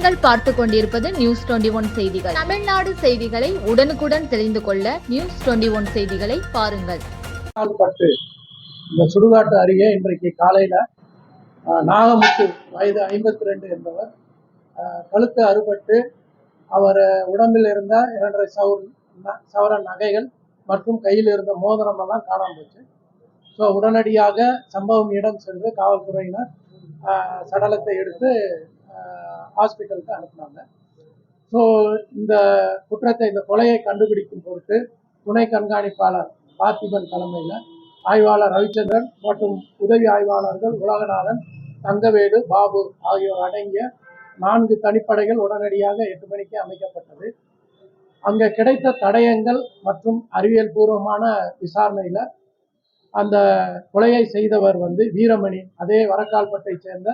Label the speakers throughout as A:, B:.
A: பார்த்து கொண்டிருப்பது news twenty one செய்திகள். தமிழ்நாடு செய்திகளை உடனுக்குடன் தெரிந்து கொள்ள நியூஸ் டுவெண்டி ஒன் செய்திகளை பாருங்கள்.
B: பட்டு இந்த சுடுகாட்டு அருகே இன்றைக்கு காலையில் நாகமுத்து வயது ஐம்பத்தி ரெண்டு என்பவர் கழுத்து அறுபட்டு அவர் உடம்பில் இருந்த இரண்டரை சவுர் ந- சவர நகைகள் மற்றும் கையில் இருந்த மோதிரம் எல்லாம் காணாம போச்சு. ஸோ உடனடியாக சம்பவம் இடம் சென்று காவல்துறையினர் சடலத்தை எடுத்து ஹாஸ்பிட்டலுக்கு அனுப்புனாங்க. ஸோ இந்த குற்றத்தை இந்த கொலையை கண்டுபிடிக்கும் பொருட்டு துணை கண்காணிப்பாளர் பார்த்திபன் தலைமையில் ஆய்வாளர் ரவிச்சந்திரன் மற்றும் உதவி ஆய்வாளர்கள் உலகநாதன் தங்கவேடு பாபு ஆகியோர் அடங்கிய நான்கு தனிப்படைகள் உடனடியாக எட்டு மணிக்கு அமைக்கப்பட்டது. அங்கே கிடைத்த தடயங்கள் மற்றும் அறிவியல் பூர்வமான விசாரணையில் அந்த கொலையை செய்தவர் வந்து வீரமணி அதே வரக்கால்பட்டை சேர்ந்த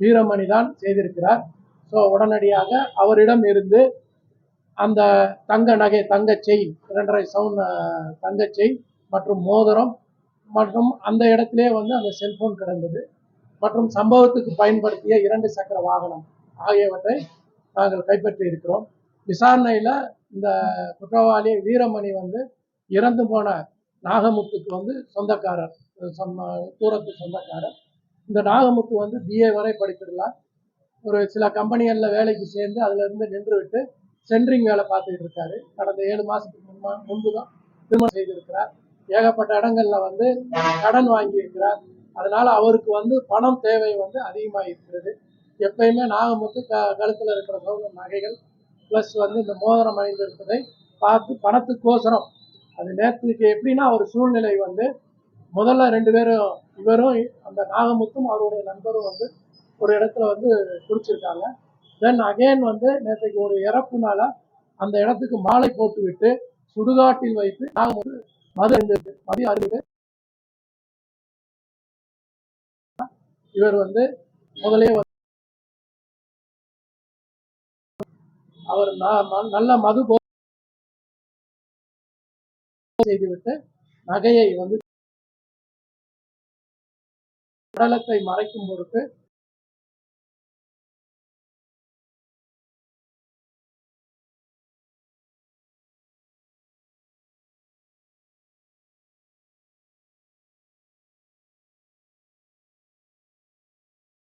B: வீரமணி தான் செய்திருக்கிறார். ஸோ உடனடியாக அவரிடம் இருந்து அந்த தங்க நகை தங்க செயின் இரண்டரை சவுன் தங்க செயின் மற்றும் மோதிரம் மற்றும் அந்த இடத்திலே வந்து அந்த செல்போன் கிடந்தது. மற்றும் சம்பவத்துக்கு பயன்படுத்திய இரண்டு சக்கர வாகனம் ஆகியவற்றை நாங்கள் கைப்பற்றி இருக்கிறோம். விசாரணையில் இந்த குற்றவாளி வீரமணி வந்து இறந்து போன நாகமுத்துக்கு வந்து சொந்தக்காரர் தூரத்து சொந்தக்காரர். இந்த நாகமுத்து வந்து பிஏ வரை படித்திருந்தார். ஒரு சில கம்பெனிகளில் வேலைக்கு சேர்ந்து அதுல இருந்து நின்று விட்டு சென்ட்ரிங் வேலை பார்த்துக்கிட்டு இருக்காரு. கடந்த ஏழு மாசத்துக்கு முன்பா முன்பு தான் திருமணம் செய்திருக்கிறார். ஏகப்பட்ட இடங்கள்ல வந்து கடன் வாங்கி இருக்கிறார் அதனால அவருக்கு வந்து பணம் தேவை வந்து அதிகமாக இருக்கிறது எப்பயுமே நாகமுத்து க கழுத்தில் இருக்கிற சௌர நகைகள் ப்ளஸ் வந்து இந்த மோதிரம் அணிந்திருப்பதை பார்த்து பணத்துக்கோசரம். அது நேற்றுக்கு எப்படின்னா ஒரு சூழ்நிலை வந்து முதல்ல ரெண்டு பேரும் இவரும் அந்த நாகமுத்தும் அவருடைய நண்பரும் வந்து ஒரு இடத்துல வந்து குடிச்சிருக்காங்க. தென் அகைன் வந்து நேற்றைக்கு ஒரு இறப்புனால அந்த இடத்துக்கு மாலை போட்டு விட்டு சுடுகாட்டில் வைத்து நாகமுத்து மது அருந்திருக்கு மதியம் அறிவு இவர் வந்து முதலே வந்து அவர் நல்ல மது செய்துவிட்டு நகையை வந்து உடலத்தை மறைக்கும் பொருட்டு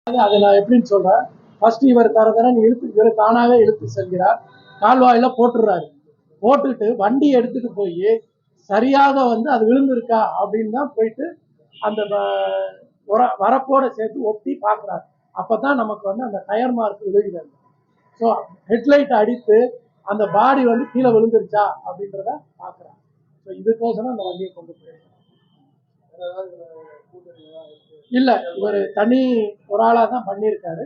B: அது அதை நான் எப்படின்னு சொல்றேன். ஃபர்ஸ்ட் இவர் தர தரன்னு இழுத்து இவர் தானாகவே இழுத்து செல்கிறார். கால்வாயில போட்டுடுறாரு. போட்டுட்டு வண்டி எடுத்துட்டு போய் சரியாக வந்து அது விழுந்திருக்கா அப்படின்னு தான் போயிட்டு அந்த உர- வரப்போட சேர்த்து ஒட்டி பார்க்குறாரு. அப்பதான் நமக்கு வந்து அந்த டயர் மார்க் விழுகிறது. ஸோ ஹெட்லைட் அடித்து அந்த பாடி வந்து கீழே விழுந்துருச்சா அப்படின்றத பார்க்குறாங்க ஸோ இதுக்கோசரம் அந்த வண்டியை கொண்டு போயிருக்காங்க இல்ல இவர் தனி ஒரு ஆளா தான் பண்ணியிருக்காரு.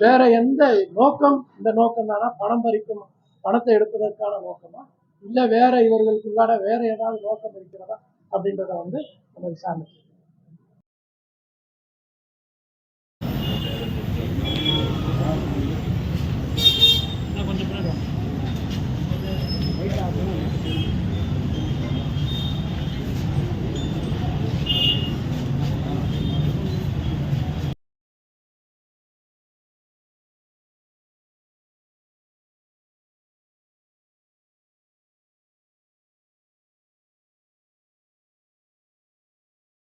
B: வேற எந்த நோக்கம் இந்த நோக்கம் தானா? பணம் பறிக்கும் பணத்தை எடுப்பதற்கான நோக்கமா? இல்ல வேற இவர்களுக்குள்ளாட வேற ஏதாவது நோக்கம் இருக்கிறதா? அப்படின்றத வந்து நம்ம விசாரணை.